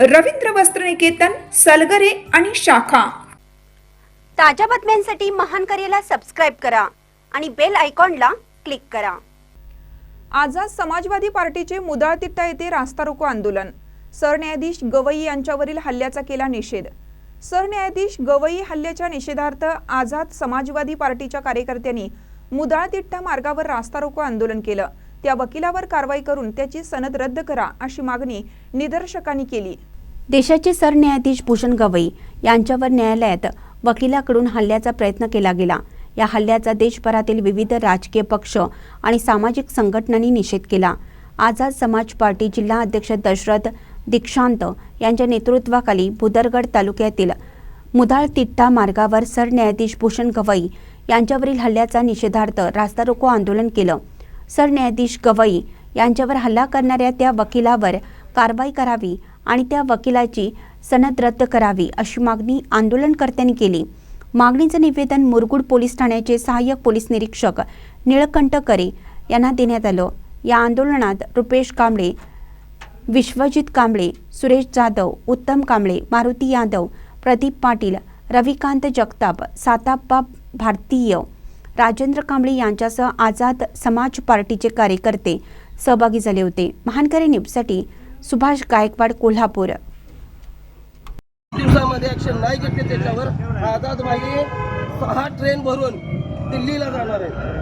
रवींद्र वस्त्रनिकेतन सलगरे आणि शाखा. ताज्या बातम्यांसाठी महान करेला सबस्क्राईब करा आणि बेल आयकॉनला क्लिक करा. आझाद समाजवादी पार्टीचे मुदाळतिट्टा येथे रास्ता रोको आंदोलन. सरन्यायाधीश गवई यांच्यावरील हल्ल्याचा केला निषेध. सरन्यायाधीश गवई हल्ल्याच्या निषेधार्थ आझाद समाजवादी पार्टीच्या कार्यकर्त्यांनी मुदाळतिट्टा मार्गावर रास्ता रोको आंदोलन केलं. त्या वकिलावर कारवाई करून त्याची सनद रद्द करा अशी मागणी निदर्शकांनी केली. देशाचे सरन्यायाधीश भूषण गवई यांच्यावर न्यायालयात वकिलाकडून हल्ल्याचा प्रयत्न केला गेला. या हल्ल्याचा देशभरातील विविध राजकीय पक्ष आणि सामाजिक संघटनांनी निषेध केला. आझाद समाज पार्टी जिल्हा अध्यक्ष दशरथ दीक्षांत यांच्या नेतृत्वाखाली भुदरगड तालुक्यातील मुधाळ तिट्टा मार्गावर सरन्यायाधीश भूषण गवई यांच्यावरील हल्ल्याचा निषेधार्थ रास्ता रोको आंदोलन केलं. सरन्यायाधीश गवई यांच्यावर हल्ला करणाऱ्या त्या वकिलावर कारवाई करावी आणि त्या वकिलाची सनद रद्द करावी अशी मागणी आंदोलनकर्त्यांनी केली. मागणीचं निवेदन मुरगुड पोलीस ठाण्याचे सहाय्यक पोलीस निरीक्षक निळकंठ करे यांना देण्यात आलं. या आंदोलनात रुपेश कांबळे विश्वजित कांबळे सुरेश जाधव उत्तम कांबळे मारुती यादव प्रदीप पाटील रविकांत जगताप साताप्पा भारतीय राजेंद्र कांबळे यांच्यासह आझाद समाज पार्टीचे कार्यकर्ते सहभागी झाले होते. महानकरी न्यूजसाठी सुभाष गायकवाड कोल्हापूर. दिवसामध्ये ऍक्शन नाही घेतले त्याच्यावर. आझाद भाई सहा ट्रेन भरून दिल्लीला जाणार आहे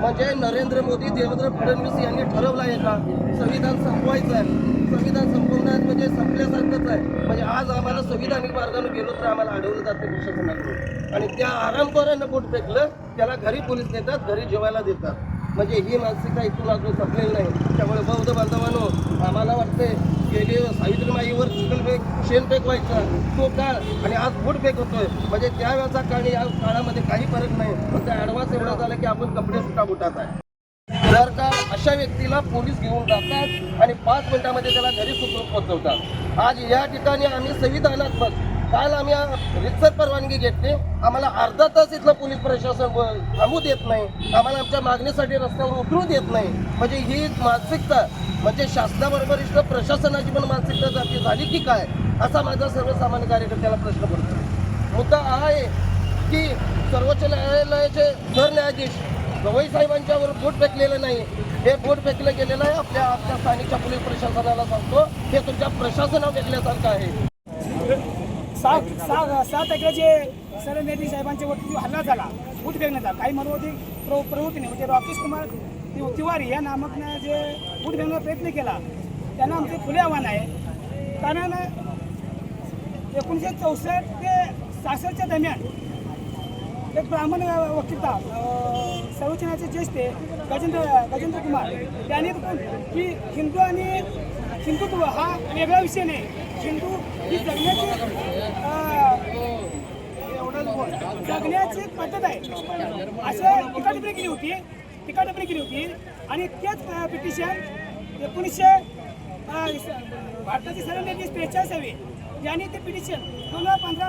म्हणजे नरेंद्र मोदी देवेंद्र फडणवीस यांनी ठरवलं आहे का? संविधान संपवायचं आहे. संविधान संपवण्यात म्हणजे संपल्यासारखंच आहे. म्हणजे आज आम्हाला संविधानिक मार्गाने गेलो तर आम्हाला अडवलं जाते प्रशासनाकडून. आणि त्या आरामपर्यंत बोट फेकलं त्याला घरी पोलीस देतात घरी जेवायला देतात. म्हणजे ही मानसिकता इथून अजून संपलेली नाही. त्यामुळे बौद्ध बांधवांनो आम्हाला वाटते गेली सावित्रीमाईवर चिखलफेक शेणफेक व्हायचा. तो काळ आणि आज फूट फेक होतोय. म्हणजे त्यावेळेचा काळ या काळामध्ये काही फरक नाही. फक्त ॲडव्हान्स एवढा झाला की आपण कपडे सुटाबुटात आहे जर का अशा व्यक्तीला पोलीस घेऊन जातात आणि पाच मिनिटामध्ये त्याला घरी सुखरूप पोहोचवतात. आज या ठिकाणी आम्ही संविधानात्मक काल आम्ही रितसर परवानगी घेतली. आम्हाला अर्धा तास इथलं पोलीस प्रशासन थांबू देत नाही. आम्हाला आमच्या मागणीसाठी रस्त्यावर उतरू देत नाही. म्हणजे ही मानसिकता म्हणजे शासनाबरोबर इथलं प्रशासनाची पण मानसिकता जाती झाली की काय? असा माझा सर्वसामान्य कार्यकर्त्याला प्रश्न पडतो. मुद्दा हा आहे की सर्वोच्च न्यायालयाचे सरन्यायाधीश गवई साहेबांच्यावर बोट फेकलेलं नाही. हे बोट फेकलं गेलेलं आहे. आपल्या आपल्या स्थानिकच्या पोलीस प्रशासनाला सांगतो. हे तुमच्या प्रशासनावर फेकल्यासारखं आहे. सहा सात एकराचे सरन्यायाधीश साहेबांच्या वरती जो हल्ला झाला बूट फेकण्याचा काही मनोवती प्र प्रवृत्तीने म्हणजे राकेश कुमार तिवारी या नामकनं जे बूट फेकण्याचा प्रयत्न केला त्यांना आमचे खुले आव्हान आहे. कारण एकोणीसशे चौसष्ट ते सासष्टच्या दरम्यान एक ब्राह्मण वकीलता अं, सर्वोच्च न्यायालयाचे ज्येष्ठ गजेंद्र गजेंद्र कुमार त्यांनी की हिंदू आणि हिंदुत्व हा वेगळा विषय नाही. हिंदू ही जगण्याची जगण्याची पद्धत आहे. असं टीका टिप्पणी केली होती. टीका टिप्पणी केली होती. आणि तेच पिटिशन एकोणीसशे अं, भारताचे सरन्यायाधीश त्रेचाळीसावे. यांनी ते पिटिशन दोन हजार पंधरा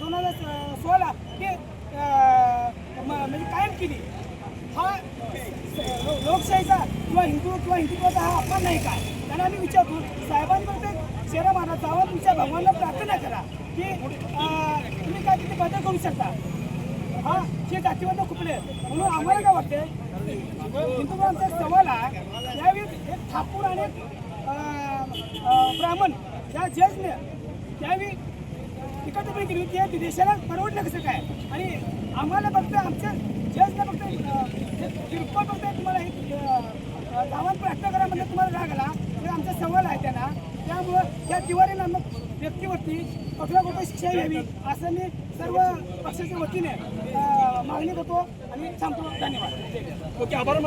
दोन हजार सोळा ते म्हणजे कायम केली. हा लो- लोकशाहीचा किंवा हिंदू किंवा हिंदुत्वाचा हा अपमान नाही का? त्यांना आम्ही विचारतो साहेबांवर शेरा मारा जावा तुमच्या भगवानला प्रार्थना करा. की तुम्ही काय तिथे बदल करू शकता? हा हे जातीवाद खुपले म्हणून आम्हाला काय वाटते हिंदू सवाल आहे त्यावेळी एक ठाकूर आणि ब्राह्मण या जजने त्यावेळी टीका तुम्ही केली होती. की देशाला परवडलं कसं काय? आणि आम्हाला फक्त आमच्या जजने फक्त अं, हे किरकोळ फक्त तुम्हाला एक गावात प्रार्थना करा म्हणजे तुम्हाला राग आला हे आमचा सवाल आहे त्यांना या त्या तिवारी नामक व्यक्तीवरती कठोर कठोर शिक्षा घ्यावी असं मी सर्व पक्षाच्या वतीने मागणी करतो आणि सांगतो धन्यवाद. ओके आभार